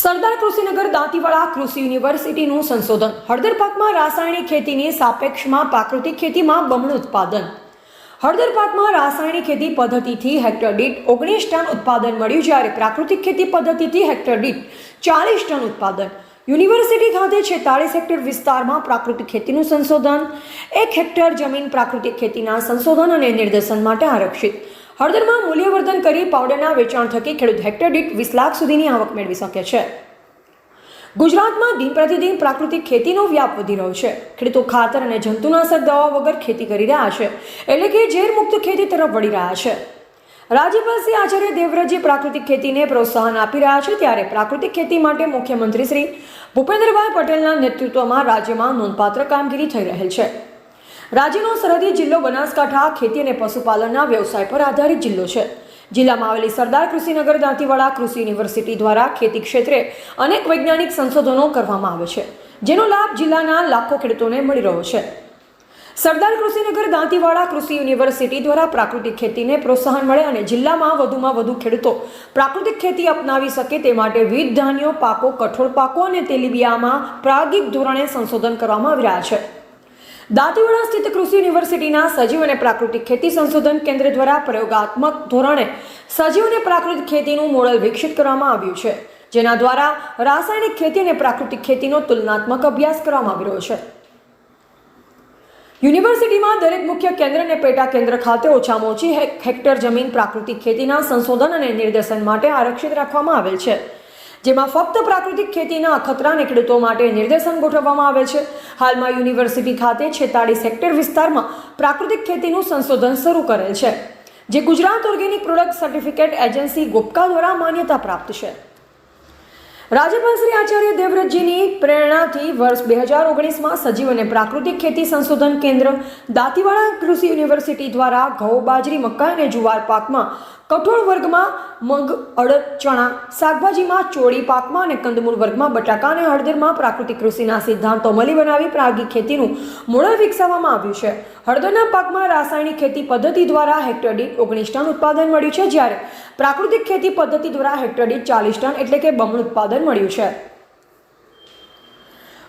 સરદાર કૃષિનગર દાંતીવાડા કૃષિ યુનિવર્સિટીનું સંશોધન. હળદર પાકમાં રાસાયણિક ખેતીની સાપેક્ષમાં પ્રાકૃતિક ખેતીમાં બમણું ઉત્પાદન. હળદર પાકમાં રાસાયણિક ખેતી પદ્ધતિથી હેક્ટર દીઠ ઓગણીસ ટન ઉત્પાદન મળ્યું જ્યારે પ્રાકૃતિક ખેતી પદ્ધતિથી હેક્ટર દીઠ ચાલીસ ટન ઉત્પાદન. યુનિવર્સિટી ખાતે છેતાળીસ હેક્ટર વિસ્તારમાં પ્રાકૃતિક ખેતીનું સંશોધન, એક હેક્ટર જમીન પ્રાકૃતિક ખેતીના સંશોધન અને નિર્દેશન માટે આરક્ષિત. હળદરમાં મૂલ્યવર્ધન કરી પાવડરના વેચાણ થકી ખેડૂત હેક્ટર દીઠ વીસ લાખ સુધીની આવક મેળવી શકે છે. ગુજરાતમાં દિન પ્રતિદિન પ્રાકૃતિક ખેતીનો વ્યાપ વધી રહ્યો છે. ખેડૂતો ખાતર અને જંતુનાશક દવા વગર ખેતી કરી રહ્યા છે, એટલે કે ઝેરમુક્ત ખેતી તરફ વળી રહ્યા છે. રાજ્યપાલ શ્રી આચાર્ય દેવવ્રતજી પ્રાકૃતિક ખેતીને પ્રોત્સાહન આપી રહ્યા છે ત્યારે પ્રાકૃતિક ખેતી માટે મુખ્યમંત્રી શ્રી ભૂપેન્દ્રભાઈ પટેલના નેતૃત્વમાં રાજ્યમાં નોંધપાત્ર કામગીરી થઈ રહેલ છે. રાજ્યનો સરહદી જિલ્લો બનાસકાંઠા ખેતી અને પશુપાલનના વ્યવસાય પર આધારિત જિલ્લો છે. જિલ્લામાં આવેલી સરદાર કૃષિનગર દાંતીવાડા કૃષિ યુનિવર્સિટી દ્વારા ખેતી ક્ષેત્રે અનેક વૈજ્ઞાનિક સંશોધનો કરવામાં આવે છે, જેનો લાભ જિલ્લાના લાખો ખેડૂતોને મળી રહ્યો છે. સરદાર કૃષિનગર દાંતીવાડા કૃષિ યુનિવર્સિટી દ્વારા પ્રાકૃતિક ખેતીને પ્રોત્સાહન મળે અને જિલ્લામાં વધુમાં વધુ ખેડૂતો પ્રાકૃતિક ખેતી અપનાવી શકે તે માટે વિવિધ ધાન્યો પાકો, કઠોળ પાકો અને તેલીબિયામાં પ્રાયોગિક ધોરણે સંશોધન કરવામાં આવી રહ્યા છે. દાંતીવાડા સ્થિત કૃષિ યુનિવર્સિટીના સજીવ અને પ્રાકૃતિક ખેતી સંશોધન કેન્દ્ર દ્વારા પ્રયોગાત્મક ધોરણે સજીવ અને પ્રાકૃતિક ખેતીનું મોડલ વિકસિત કરવામાં આવ્યું છે, જેના દ્વારા રાસાયણિક ખેતી અને પ્રાકૃતિક ખેતીનો તુલનાત્મક અભ્યાસ કરવામાં આવી રહ્યો છે. યુનિવર્સિટીમાં દરેક મુખ્ય કેન્દ્ર અને પેટા કેન્દ્ર ખાતે ઓછામાં ઓછી હેક્ટર જમીન પ્રાકૃતિક ખેતીના સંશોધન અને નિર્દેશન માટે આરક્ષિત રાખવામાં આવેલ છે. જેમાં ફક્ત પ્રાકૃતિક ખેતીના અખતરાને ખેડૂતો માટે નિર્દેશન ગોઠવવામાં આવે છે. હાલમાં યુનિવર્સિટી ખાતે છેતાળીસ હેક્ટર વિસ્તારમાં પ્રાકૃતિક ખેતીનું સંશોધન શરૂ કરેલ છે, જે Gujarat organic product certificate agency ગોપકા દ્વારા માન્યતા પ્રાપ્ત છે. રાજ્યપાલ શ્રી આચાર્ય દેવવ્રતજીની પ્રેરણાથી વર્ષ બે હજાર ઓગણીસમાં સજીવ અને પ્રાકૃતિક ખેતી સંશોધન કેન્દ્ર દાંતીવાડા કૃષિ યુનિવર્સિટી દ્વારા ઘઉં, બાજરી, મકાઈ અને જુવાર પાકમાં કઠોળ વર્ગમાં મગ, અડદ, ચણા, શાકભાજીમાં ચોળી પાકમાં અને કંદમૂળ વર્ગમાં બટાકા અને હળદરમાં પ્રાકૃતિક કૃષિના સિદ્ધાંતો અમલી બનાવી પ્રાગિક ખેતીનું મોડલ વિકસાવવામાં આવ્યું છે. હળદરના પાકમાં રાસાયણિક ખેતી પદ્ધતિ દ્વારા હેક્ટર દીઠ ઓગણીસ ટન ઉત્પાદન મળ્યું છે જ્યારે પ્રાકૃતિક ખેતી પદ્ધતિ દ્વારા હેક્ટર દીઠ ચાલીસ ટન એટલે કે બમણ ઉત્પાદન મળ્યું છે.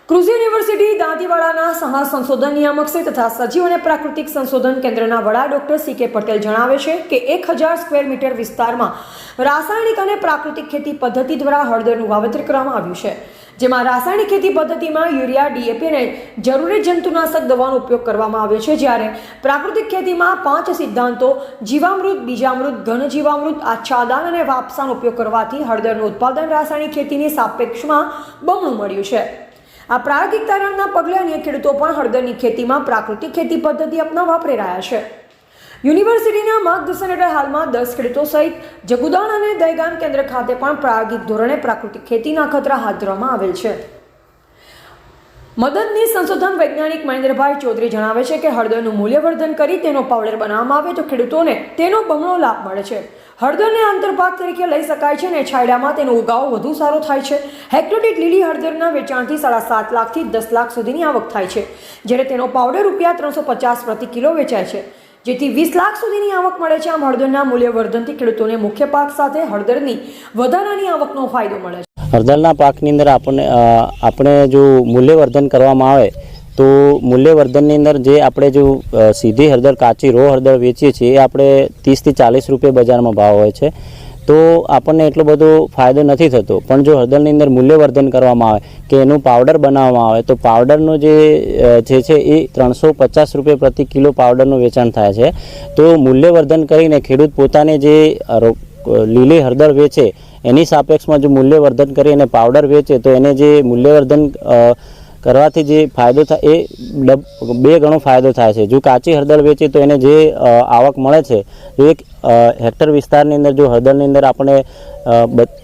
કૃષિ યુનિવર્સિટી દાંતીવાડાના સહ સંશોધન નિયામક છે તથા સજીવ અને પ્રાકૃતિક સંશોધન કેન્દ્રના વડા ડોક્ટર સી કે પટેલ જણાવે છે કે એક હજાર સ્ક્વેર મીટર વિસ્તારમાં રાસાયણિક અને પ્રાકૃતિક ખેતી પદ્ધતિ દ્વારા હળદરનું વાવેતર કરવામાં આવ્યું છે. જેમાં રાસાયણિક ખેતી પદ્ધતિમાં યુરિયા ડીએપી અને જરૂરી જંતુનાશક દવાનો ઉપયોગ કરવામાં આવ્યો છે. જ્યારે પ્રાકૃતિક ખેતીમાં પાંચ સિદ્ધાંતો, જીવામૃત, બીજામૃત ઘન જીવામૃત આચ્છાદાન અને વાપસાનો ઉપયોગ કરવાથી હળદરનું ઉત્પાદન રાસાયણિક ખેતીની સાપેક્ષમાં બમણું મળ્યું છે. આ પ્રાયોગિક તારણના પગલે અન્ય ખેડૂતો પણ હળદરની ખેતીમાં પ્રાકૃતિક ખેતી પદ્ધતિ અપનાવવા પ્રેરાયા છે. યુનિવર્સિટીના માર્ગદર્શન હેઠળ હાલમાં દસ ખેડૂતો સહિત જગુદાણ અને દહેગામ કેન્દ્ર ખાતે પણ પ્રાયોગિક ધોરણે પ્રાકૃતિક ખેતીના ખતરા હાથ ધરવામાં આવેલ છે. મદદની સંશોધન વૈજ્ઞાનિક મહેન્દ્રભાઈ ચૌધરી જણાવે છે કે હળદરનું મૂલ્યવર્ધન કરી તેનો પાવડર બનાવવામાં આવે તો ખેડૂતોને તેનો બમણો લાભ મળે છે. હળદરને આંતરપાક તરીકે લઈ શકાય છે અને છાયડામાં તેનો ઉગાવ વધુ સારો થાય છે. હેક્ટર લીલી હળદરના વેચાણથી સાડા સાત લાખથી દસ લાખ સુધીની આવક થાય છે. જ્યારે તેનો પાવડર રૂપિયા ત્રણસો પચાસ પ્રતિ કિલો વેચાય છે. જેથી વીસ લાખ સુધીની આવક મળે છે. આમ હળદરના મૂલ્યવર્ધનથી ખેડૂતોને મુખ્ય પાક સાથે હળદરની વધારાની આવકનો ફાયદો મળે છે. હળદરના પાકની અંદર આપણને આપણે જો મૂલ્યવર્ધન કરવામાં આવે, તો મૂલ્યવર્ધનની અંદર જે આપણે જો સીધી હળદર, કાચી રો હળદર વેચીએ છીએ, એ આપણે ત્રીસથી ચાલીસ રૂપિયા બજારમાં ભાવ હોય છે. તો આપણને એટલો બધો ફાયદો નથી થતો. પણ જો હળદરની અંદર મૂલ્યવર્ધન કરવામાં આવે કે એનું પાવડર બનાવવામાં આવે, તો પાવડરનો જે જે છે એ ત્રણસો પચાસ રૂપિયા પ્રતિ કિલો પાવડરનું વેચાણ થાય છે. તો મૂલ્યવર્ધન કરીને ખેડૂત પોતાને જે લીલી હળદર વેચે, એની સાપેક્ષમાં જો મૂલ્યવર્ધન કરી અને પાવડર વેચે, તો એને જે મૂલ્યવર્ધન કરવાથી જે ફાયદો થાય એ બે ગણો ફાયદો થાય છે. જો કાચી હળદર વેચીએ તો એને જે આવક મળે છે, જો એક હેક્ટર વિસ્તારની અંદર જો હળદરની અંદર આપણે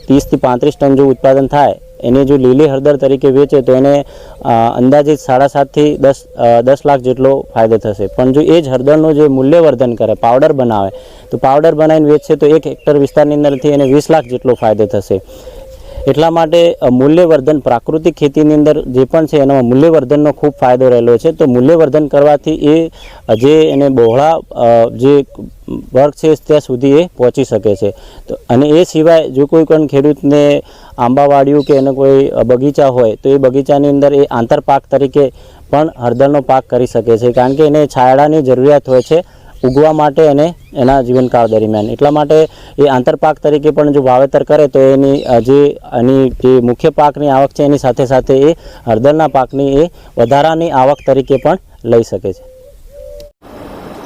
ત્રીસથી પાંત્રીસ ટન જો ઉત્પાદન થાય, એને જો લીલી હળદર તરીકે વેચે તો એને અંદાજિત સાડા સાતથી દસ દસ લાખ જેટલો ફાયદો થશે. પણ જો એ જ હળદરનું જે મૂલ્યવર્ધન કરે, પાવડર બનાવે, તો પાવડર બનાવીને વેચશે તો એક હેક્ટર વિસ્તારની અંદરથી એને વીસ લાખ જેટલો ફાયદો થશે. એટલા માટે મૂલ્યવર્ધન પ્રાકૃતિક ખેતીની અંદર જે પણ છે એનો મૂલ્યવર્ધનનો ખૂબ ફાયદો રહેલો છે. તો મૂલ્યવર્ધન કરવાથી એ જે એને બહોળા જે વર્ગ છે, ત્યાં સુધી એ પહોંચી શકે છે. તો, અને એ સિવાય જો કોઈ પણ ખેડૂતને આંબાવાડિયું કે એને કોઈ બગીચા હોય, તો એ બગીચાની અંદર એ આંતરપાક તરીકે પણ હળદરનો પાક કરી શકે છે. કારણ કે એને છાયડાની જરૂરિયાત હોય છે. ઉગવા માટે અને એના જીવનકાળ દરમિયાન. એટલા માટે એ આંતરપાક તરીકે પણ જો વાવેતર કરે તો એની જે એની જે મુખ્ય પાકની આવક છે એની સાથે સાથે એ હળદરના પાકની એ વધારાની આવક તરીકે પણ લઈ શકે છે.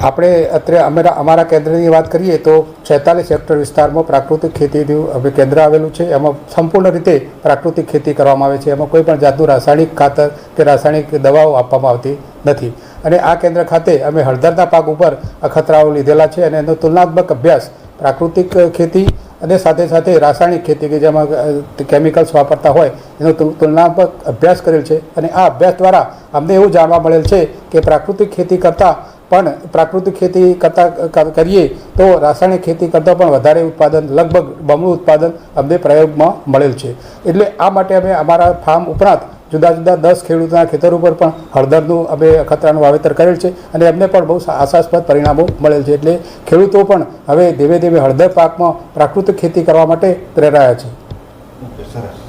આપણે અત્યારે અમારા અમારા કેન્દ્રની વાત કરીએ તો છેતાલીસ હેક્ટર વિસ્તારમાં પ્રાકૃતિક ખેતીનું કેન્દ્ર આવેલું છે. એમાં સંપૂર્ણ રીતે પ્રાકૃતિક ખેતી કરવામાં આવે છે. એમાં કોઈ પણ જાતનું રાસાયણિક ખાતર કે રાસાયણિક દવાઓ આપવામાં આવતી નથી. અને આ કેન્દ્ર ખાતે અમે હળદરના પાક ઉપર અખતરાઓ લીધેલા છે અને એનો તુલનાત્મક અભ્યાસ પ્રાકૃતિક ખેતી અને સાથે સાથે રાસાયણિક ખેતી કે જેમાં કેમિકલ્સ વાપરતા હોય એનો તુલ- તુલનાત્મક અભ્યાસ કરેલ છે. અને આ અભ્યાસ દ્વારા અમને એવું જાણવા મળેલ છે કે પ્રાકૃતિક ખેતી કરતાં પણ પ્રાકૃતિક ખેતી કરતાં કરીએ તો રાસાયણિક ખેતી કરતાં પણ વધારે ઉત્પાદન, લગભગ બમણું ઉત્પાદન અમને પ્રયોગમાં મળેલ છે. એટલે આ માટે અમે અમારા ફાર્મ ઉપરાંત જુદા જુદા દસ ખેડૂતોના ખેતર ઉપર પણ હળદરનું અમે અખતરાનું વાવેતર કરેલ છે અને એમને પણ બહુ આશાસ્પદ પરિણામો મળેલ છે. એટલે ખેડૂતો પણ હવે ધીમે ધીમે હળદર પાકમાં પ્રાકૃતિક ખેતી કરવા માટે પ્રેરાયા છે. સરસ.